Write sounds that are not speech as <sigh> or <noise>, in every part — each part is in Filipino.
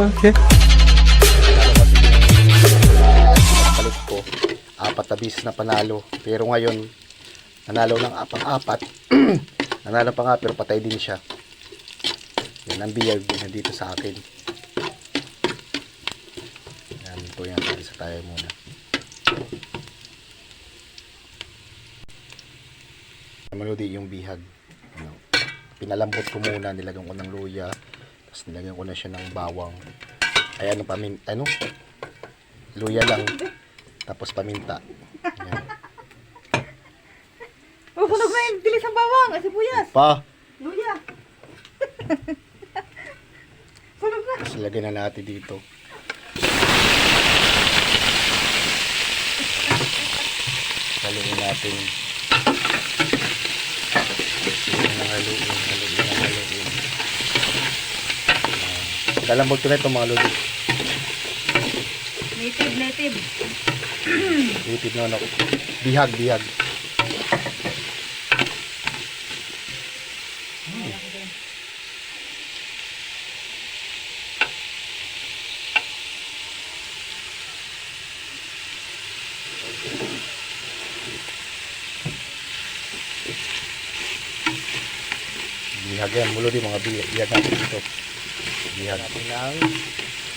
Okay. Palit ko, apat na bis na panalo. Pero ngayon, nanalo ng apang-apat. <clears throat> nanalo pa nga pero patay din siya. Yan ang biyag din nandito sa akin. Yan, ito yan. Isa tayo muna. Maludi yung bihag. Ano, pinalambot ko muna, nilagyan ko ng luya. Tapos nilagyan ko na siya ng bawang. Ay ano pamin, ano? Luya lang. Tapos paminta. Yan. Oh, sunog na yung dilis ng bawang. Ay, sibuyas. Pa, Luya. <laughs> sunog na. Tapos lagyan na natin dito. Haluin natin. Haluin na haluin, haluin na haluin. Ayan. Lalambot ko na ito mga lodi. Native, native. <clears throat> Litid na ano. Bihag, bihag. Bihag yan. Mulo din mga bihag natin dito. Bihag natin ng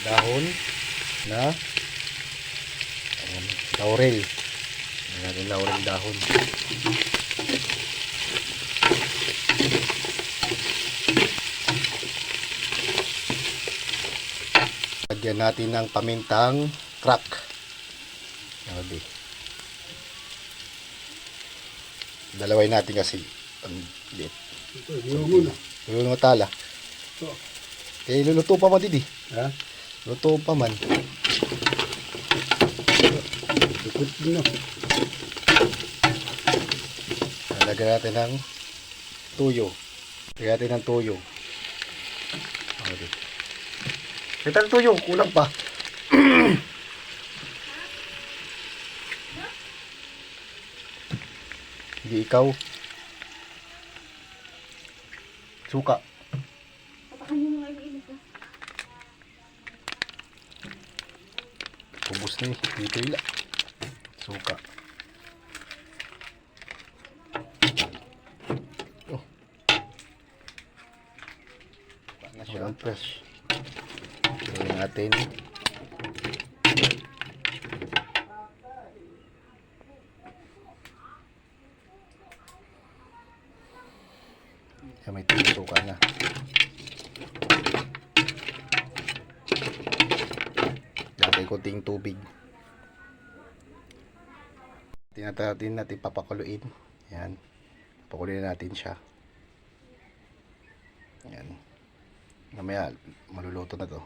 dahon na ayan, laurel. Natin laurel dahon. Lagyan natin ng pamintang crack. Grabe. Dalaway natin kasi ang liit. Yung mga tala. Eh, luluto pa man eh. Ha? Luto pa man. Ikot din no. Lagyan natin ng tuyo. Lagyan natin ng tuyo. Okay. Ito ang tuyo, kulang pa. Hindi ikaw. Suka. Papakan nyo mga iinit na. Ubus na eh. Dito ila. Suka. Oh. Walang fresh. Gawin natin. Yan, may suka na. Lagay ko ting tubig. Tinatatin natin papakuluin. Yan. Pakuluin natin siya. Yan. Mamaya maluluto na to.